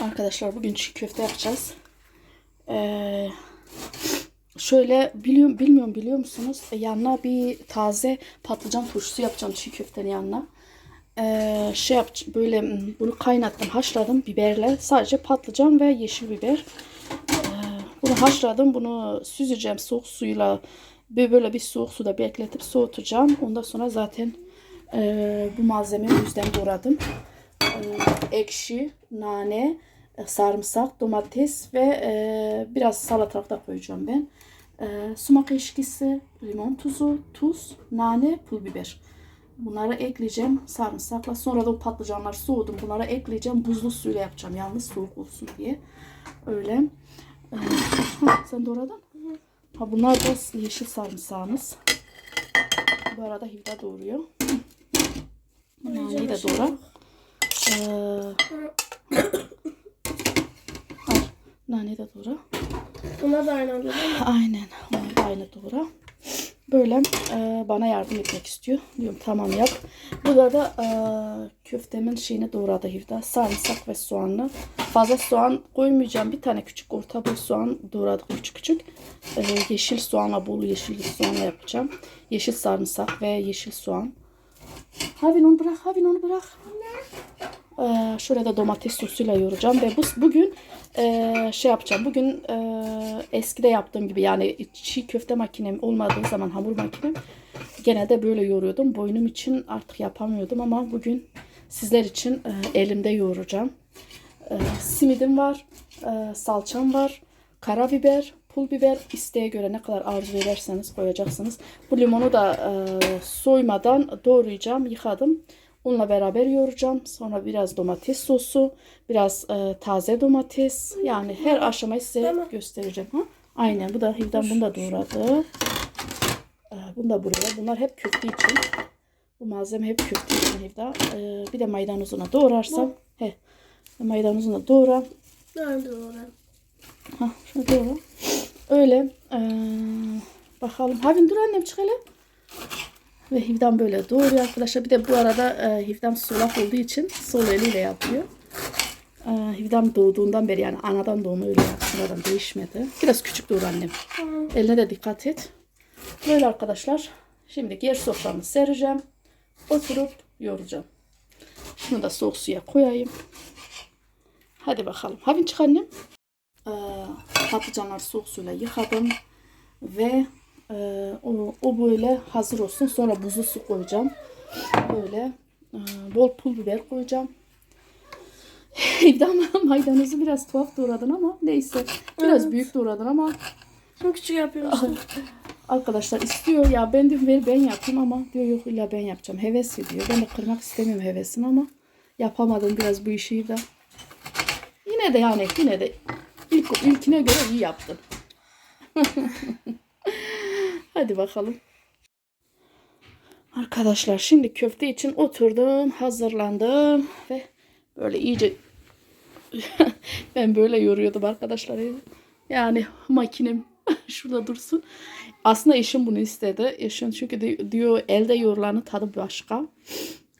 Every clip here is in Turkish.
Arkadaşlar bugün çiğ köfte yapacağız. Ee, şöyle biliyorum bilmiyorum biliyor musunuz? Yanına bir taze patlıcan turşusu yapacağım çiğ köftenin yanına. Ee, şey yap böyle m, bunu kaynattım, haşladım biberle. Sadece patlıcan ve yeşil biber. Ee, bunu haşladım. Bunu süzeceğim soğuk suyla böyle bir soğuk suda bekletip soğutacağım. Ondan sonra zaten e, bu malzemeyi yüzden doğradım. Ee, ekşi, nane, sarımsak, domates ve e, biraz salatalık da koyacağım ben. E, sumak eşkisi, limon tuzu, tuz, nane, pul biber. Bunları ekleyeceğim sarımsakla. Sonra da o patlıcanlar soğudum. Bunları ekleyeceğim. Buzlu suyla yapacağım. Yalnız soğuk olsun diye. Öyle. Ee, sen doğradın. Ha, bunlar da yeşil sarımsağımız. Bu arada Hivda doğuruyor. Naneyi de doğra. Ee, naneyi de doğra. Buna da aynı mi? Aynen. Onu da aynı doğra. Böyle e, bana yardım etmek istiyor. Diyorum tamam yap. Burada da e, köftemin şeyini doğradı Hivda. Sarımsak ve soğanlı. Fazla soğan koymayacağım. Bir tane küçük orta boy soğan doğradık küçük küçük. E, yeşil soğanla bol yeşil soğanla yapacağım. Yeşil sarımsak ve yeşil soğan. Havin onu bırak, Havin onu bırak. Ee, şuraya da domates sosuyla yoğuracağım ve bu bugün e, şey yapacağım. Bugün e, eskide yaptığım gibi yani çiğ köfte makinem olmadığı zaman hamur makinem genelde böyle yoğuruyordum. Boynum için artık yapamıyordum ama bugün sizler için e, elimde yoğuracağım. E, simidim var, e, salçam var, karabiber, pul biber isteğe göre ne kadar arzu ederseniz koyacaksınız. Bu limonu da e, soymadan doğrayacağım, yıkadım. Onunla beraber yoğuracağım. Sonra biraz domates sosu, biraz e, taze domates. Yani her aşamayı size Tamam. göstereceğim. Ha? Aynen bu da Hivdan bunu da doğradı. E, bunu da buraya. Bunlar hep köfte için. Bu malzeme hep köfte için Hivda. E, bir de maydanozuna doğrarsam. He, maydanozuna doğra. Nerede doğru? Ha, şunu doğra. Öyle. E, bakalım. Havin dur annem çık hele. Ve Hivdam böyle doğruyor arkadaşlar. Bir de bu arada e, Hivdam solak olduğu için sol eliyle yapıyor. E, Hivdam doğduğundan beri yani anadan doğma öyle yapsın. değişmedi. Biraz küçük doğru annem. Tamam. Eline de dikkat et. Böyle arkadaşlar. Şimdi yer soframı sereceğim. Oturup yoğuracağım. Şunu da soğuk suya koyayım. Hadi bakalım. Havin çık annem. Ee, patlıcanları soğuk suyla yıkadım. Ve e, o, o böyle hazır olsun. Sonra buzlu su koyacağım. Böyle e, bol pul biber koyacağım. İdam maydanozu biraz tuhaf doğradın ama neyse. Biraz Evet. büyük doğradın ama Çok küçük yapıyorsun. arkadaşlar istiyor ya ben de ver ben yapayım ama diyor yok illa ben yapacağım. Heves ediyor. Ben de kırmak istemiyorum hevesini ama yapamadım biraz bu işi de. Yine de yani yine de ilk, ilkine göre iyi yaptın. Hadi bakalım. Arkadaşlar şimdi köfte için oturdum, hazırlandım ve böyle iyice ben böyle yoruyordum arkadaşlar. Yani makinem şurada dursun. Aslında eşim bunu istedi. Eşim çünkü di- diyor elde yorulanın tadı başka.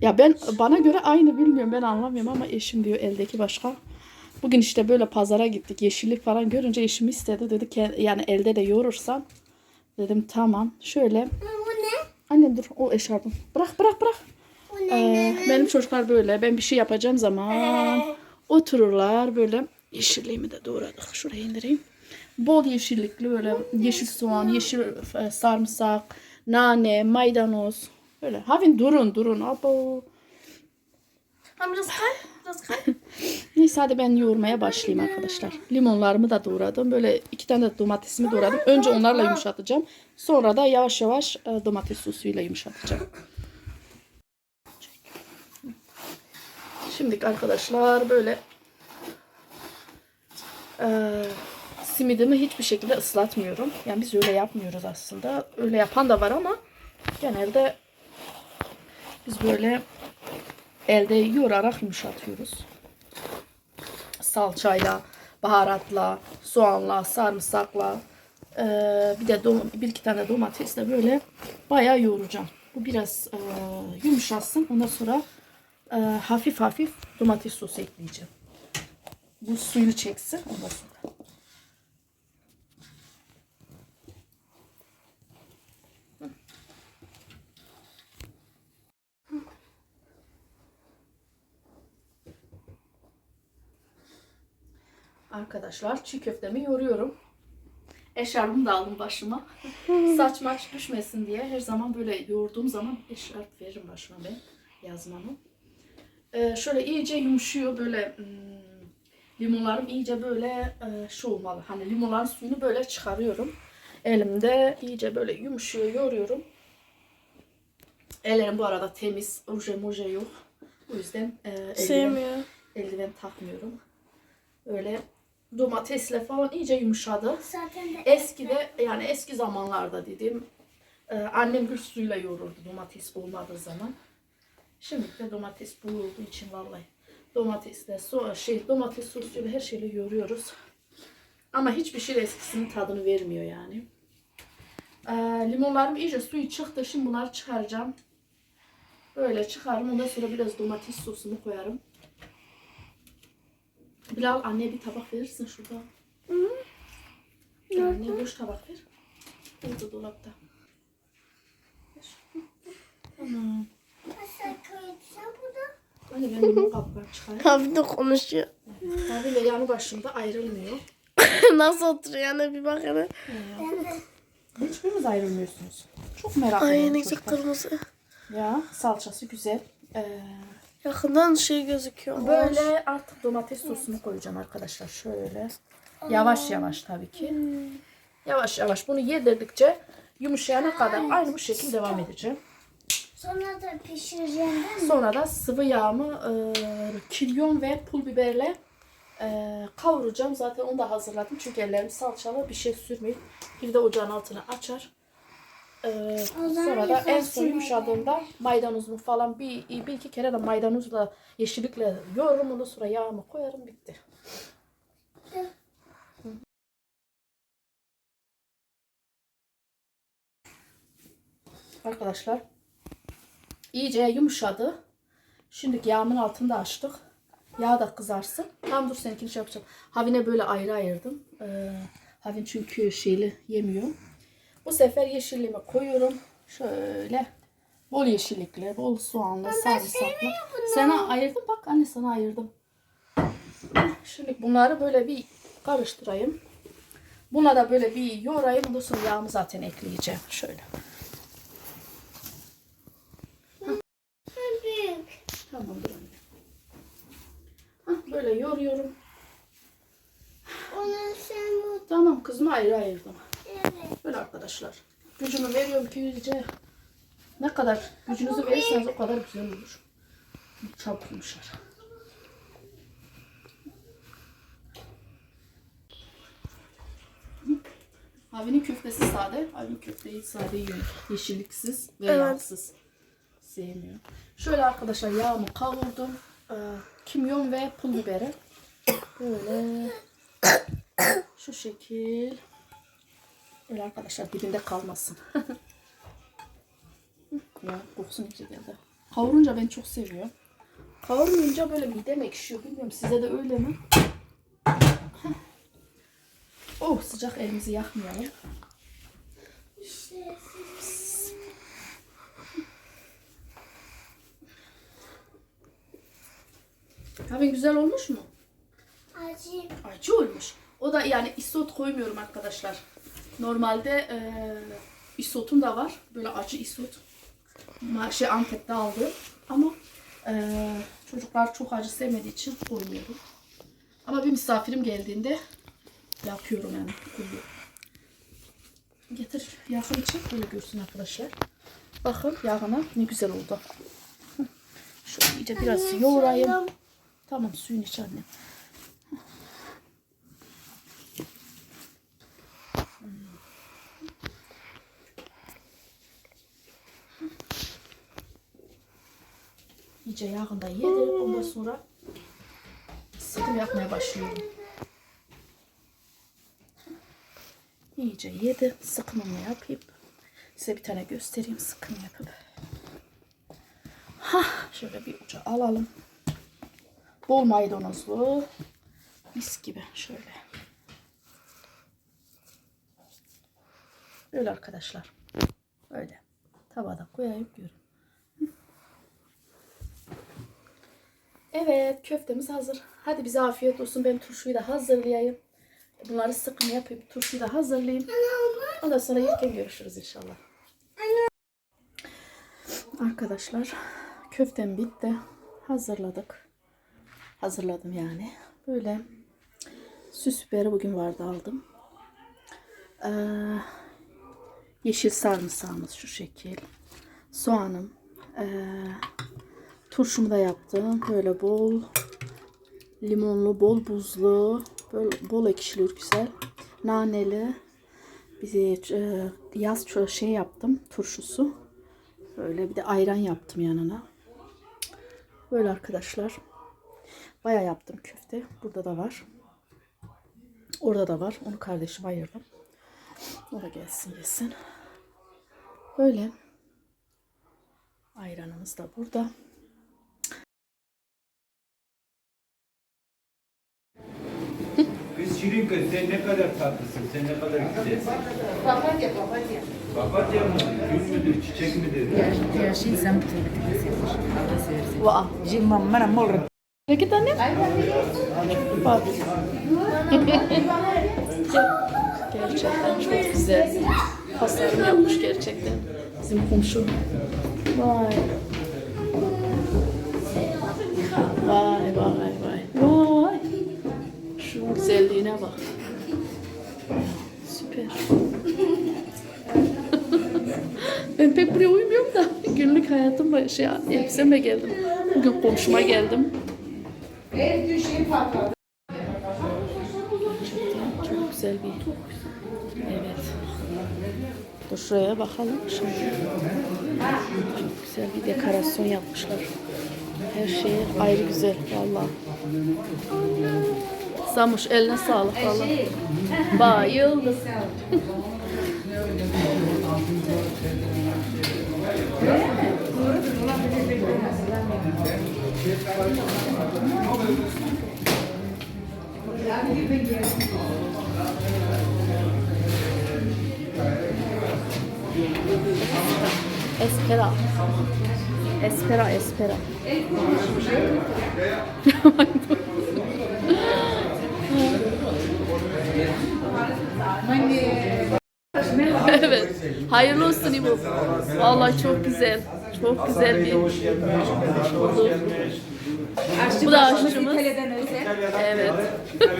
Ya ben bana göre aynı bilmiyorum ben anlamıyorum ama eşim diyor eldeki başka. Bugün işte böyle pazara gittik yeşillik falan görünce eşim istedi dedi ki yani elde de yoğurursan dedim tamam şöyle. Bu ne? annem dur o eşarbım. Bırak bırak bırak. Ee, benim çocuklar böyle. Ben bir şey yapacağım zaman otururlar böyle yeşilliğimi de doğradık. Şuraya indireyim. Bol yeşillikli böyle yeşil soğan yeşil e, sarımsak nane maydanoz. Böyle havin durun durun. Abo Biraz kay. Biraz kay. Neyse hadi ben yoğurmaya başlayayım arkadaşlar. Limonlarımı da doğradım. Böyle iki tane de domatesimi doğradım. Önce onlarla yumuşatacağım. Sonra da yavaş yavaş e, domates sosuyla yumuşatacağım. Şimdi arkadaşlar böyle e, simidimi hiçbir şekilde ıslatmıyorum. Yani biz öyle yapmıyoruz aslında. Öyle yapan da var ama genelde biz böyle elde yoğurarak yumuşatıyoruz salçayla, baharatla, soğanla, sarımsakla, eee, bir de bir iki tane domatesle böyle bayağı yoğuracağım. Bu biraz eee, yumuşasın. Ondan sonra eee, hafif hafif domates sosu ekleyeceğim. Bu suyunu çeksin. Ondan sonra. Arkadaşlar çiğ köftemi yoruyorum. Eşarbımı da aldım başıma. Saç maç düşmesin diye her zaman böyle yoğurduğum zaman eşarp veririm başıma ben yazmamı. Ee, şöyle iyice yumuşuyor böyle hmm, limonlarım iyice böyle e, şey olmalı. Hani limonların suyunu böyle çıkarıyorum. Elimde iyice böyle yumuşuyor yoruyorum. Ellerim bu arada temiz. Oje moje yok. O yüzden e, eldiven, eldiven takmıyorum. Öyle domatesle falan iyice yumuşadı. Zaten de Eskide yani eski zamanlarda dedim e, annem gül suyuyla yoğururdu domates olmadığı zaman. Şimdi de domates olduğu için vallahi domatesle so şey domates sosuyla her şeyle yoğuruyoruz. Ama hiçbir şey eskisinin tadını vermiyor yani. E, limonlarım iyice suyu çıktı. Şimdi bunları çıkaracağım. Böyle çıkarım. Ondan sonra biraz domates sosumu koyarım. Bilal anne bir tabak verirsin şurada. Yani boş tabak ver. Burada dolapta. Tamam. Hani ben limon kabuklarını çıkarayım. Abi de konuşuyor. Abiyle yanı başımda ayrılmıyor. Nasıl oturuyor yani bir bak hele. Hiçbiriniz ayrılmıyorsunuz. Çok merak Ay ediyorum ne güzel kırmızı. Ya salçası güzel. Ee, Yakından şey gözüküyor. böyle artık domates sosunu koyacağım arkadaşlar. Şöyle. Yavaş yavaş tabii ki. Yavaş yavaş bunu yedirdikçe yumuşayana kadar aynı bu şekilde devam edeceğim. sonra da pişireceğim değil mi? Sonra da sıvı yağımı e, kilyon ve pul biberle e, kavuracağım. Zaten onu da hazırladım. Çünkü ellerim salçalı bir şey sürmeyip bir de ocağın altına açar. E, zaman sonra da en son yumuşadığında maydanozumu falan bir, bir iki kere de maydanozla yeşillikle yoğururum. Ondan sonra yağımı koyarım bitti. Arkadaşlar iyice yumuşadı. Şimdi yağımın altını da açtık. Yağ da kızarsın. Tam dur seninkini şey yapacağım. Havine böyle ayrı ayırdım. Ee, Havin çünkü şeyli yemiyor. Bu sefer yeşilliğimi koyuyorum. Şöyle bol yeşillikli, bol soğanlı, sarımsaklı. Sana ayırdım bak anne sana ayırdım. Şimdi bunları böyle bir karıştırayım. Buna da böyle bir yoğurayım. Ondan sonra yağımı zaten ekleyeceğim. Şöyle. Tamamdır anne. Hah, böyle yoruyorum. Onu sen bu Tamam kızımı ayrı ayırdım. Böyle arkadaşlar. Gücümü veriyorum iyice. Ne kadar gücünüzü verirseniz o kadar güzel olur. Çabuk yumuşar. Avinin köftesi sade. Avinin köfteyi sade yiyor. Yeşilliksiz ve Evet. yağsız. Sevmiyor. Şöyle arkadaşlar yağımı kavurdum. Ee, kimyon ve pul biberi. Böyle şu şekil. Böyle arkadaşlar dibinde kalmasın. ya kokusu iyice geldi. Kavurunca ben çok seviyorum. Kavurmayınca böyle midem ekşiyor. Bilmiyorum size de öyle mi? oh sıcak elimizi yakmayalım. Abi güzel olmuş mu? acı. Acı olmuş. O da yani isot koymuyorum arkadaşlar. Normalde e, isotum da var. Böyle acı isot. Şey Antep'te aldım. Ama e, çocuklar çok acı sevmediği için koymuyorum. Ama bir misafirim geldiğinde yapıyorum yani. Koyuyorum. Getir yakın için böyle görsün arkadaşlar. Bakın yağına ne güzel oldu. Şöyle iyice biraz yoğurayım. Tamam suyun iç annem. İyice yağında yedir. Ondan sonra sıkım yapmaya başlıyorum. İyice yedi. Sıkımımı yapayım. Size bir tane göstereyim sıkım yapıp. Hah, şöyle bir uca alalım. Bol maydanozlu Mis gibi şöyle. Böyle arkadaşlar. Böyle. Tavada koyayım görün. Evet köftemiz hazır. Hadi bize afiyet olsun. Ben turşuyu da hazırlayayım. Bunları sıkım yapıp turşuyu da hazırlayayım. Ondan sonra yerken görüşürüz inşallah. Arkadaşlar köftem bitti. Hazırladık. Hazırladım yani. Böyle süs biberi bugün vardı aldım. Ee, yeşil sarımsağımız şu şekil. Soğanım. Ee, turşumu da yaptım. Böyle bol limonlu, bol buzlu, böyle bol ekşili güzel. Naneli. Bize e, yaz şey yaptım turşusu. Böyle bir de ayran yaptım yanına. Böyle arkadaşlar. Baya yaptım köfte. Burada da var. Orada da var. Onu kardeşim ayırdım. O da gelsin yesin. Böyle. Ayranımız da burada. Şirin kız sen ne kadar tatlısın, sen ne kadar güzelsin. Papatya, papatya. Papatya mı? Gül müdür, çiçek midir? Ja, skinsamt. Vaa. Jim mamma morgon. Peki anne? Bak. gerçekten çok güzel. Tasarım yapmış gerçekten. Bizim komşu. Vay vay vay. Vay. Güzelliğine bak. Süper. ben pek buraya uymuyorum da günlük hayatımla şey elbisemle geldim. Bugün komşuma geldim. Gerçekten çok güzel bir Evet. Dur şuraya bakalım şimdi. Çok güzel bir dekorasyon yapmışlar. Her şey ayrı güzel valla. Samuş eline sağlık valla. Bayıldım. Espera. Espera, espera. evet. Hayırlı olsun İbo. Vallahi çok güzel. Çok güzel bir oldu. Bu da aşçımız. Evet.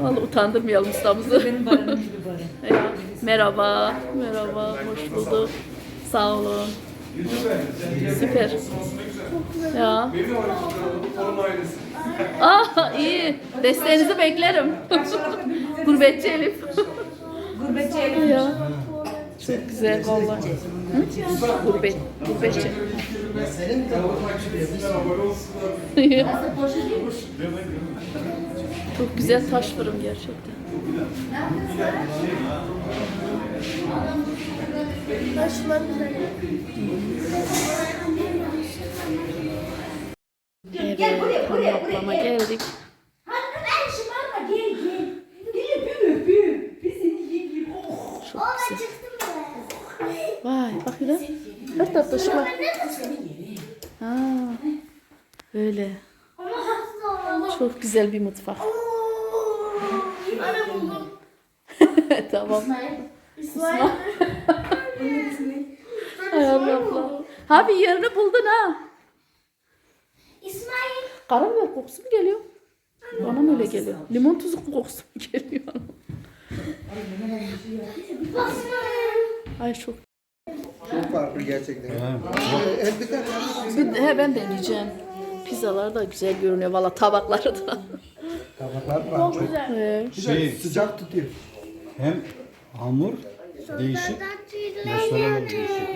Vallahi utandırmayalım ustamızı. Merhaba, merhaba, hoş bulduk. Sağ olun. Süper. Ya. Ah iyi. Desteğinizi beklerim. Gurbetçi Elif. Gurbetçi ya. Çok güzel vallahi. Hı? Gurbet, gurbetçi. Çok güzel taş fırın gerçekten. Taşlar güzel. Evet, konaklama geldik. Çok güzel. Vay bak bir de. Her tatlı şu bak. Ha, böyle. Çok güzel bir mutfak. Anne buldum. tamam. İsmail. Hay Allah Allah. Abi yerini buldun ha. İsmail. Karabiber kokusu mu geliyor? Bana mı öyle geliyor? Limon tuzu kokusu mu geliyor? Ay çok. Çok farklı gerçekten. Bir Bir- He, ben deneyeceğim. Pizzalar da güzel görünüyor. Valla tabakları da. tabaklar var. Çok He. Şey, sıcak tutuyor. hem hamur değişik, maşallah değişik.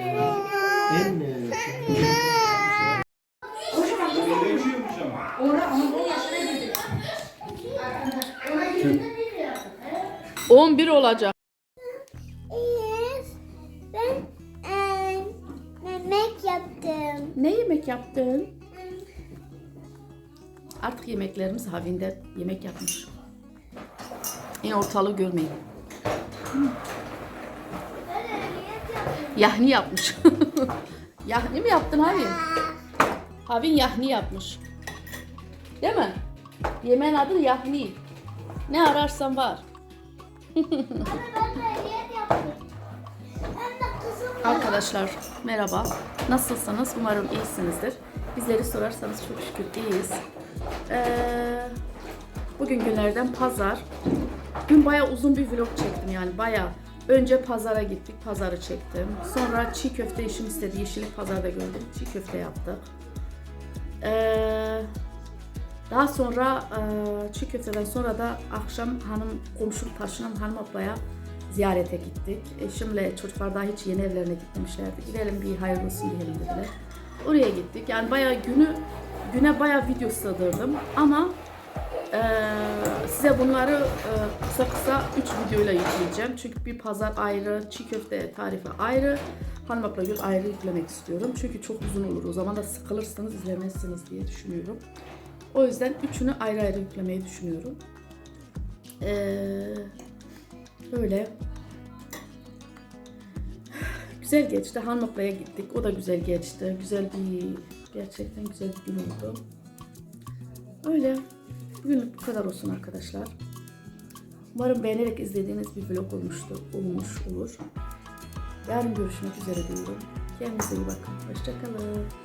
Hı. 11 olacak. Yemeklerimiz Havinde yemek yapmış. Yine ortalığı görmeyin. Yahni yapmış. yahni mi yaptın Havin? Havin yahni yapmış. Değil mi? Yemeğin adı yahni. Ne ararsan var. Arkadaşlar merhaba. Nasılsınız? Umarım iyisinizdir. Bizleri sorarsanız çok şükür iyiyiz. Ee, bugün günlerden pazar. Dün bayağı uzun bir vlog çektim yani bayağı. Önce pazara gittik, pazarı çektim. Sonra çiğ köfte işim istedi. Yeşillik pazarda gördüm. Çiğ köfte yaptık. Ee, daha sonra e, çiğ köfteden sonra da akşam hanım komşum taşınan hanım ablaya ziyarete gittik. Eşimle çocuklar daha hiç yeni evlerine gitmemişlerdi. Gidelim bir hayırlı olsun diyelim dediler. Oraya gittik. Yani bayağı günü güne bayağı video sığdırdım ama e, size bunları e, kısa kısa 3 videoyla yükleyeceğim. Çünkü bir pazar ayrı, çiğ köfte tarifi ayrı, hanım abla gül ayrı yüklemek istiyorum. Çünkü çok uzun olur. O zaman da sıkılırsınız izlemezsiniz diye düşünüyorum. O yüzden üçünü ayrı ayrı yüklemeyi düşünüyorum. Eee Böyle. Güzel geçti. Hanmakla'ya gittik. O da güzel geçti. Güzel bir, gerçekten güzel bir gün oldu. Öyle. Bugünlük bu kadar olsun arkadaşlar. Umarım beğenerek izlediğiniz bir vlog olmuştur, olmuş olur. Yarın görüşmek üzere diyorum. Kendinize iyi bakın. Hoşçakalın.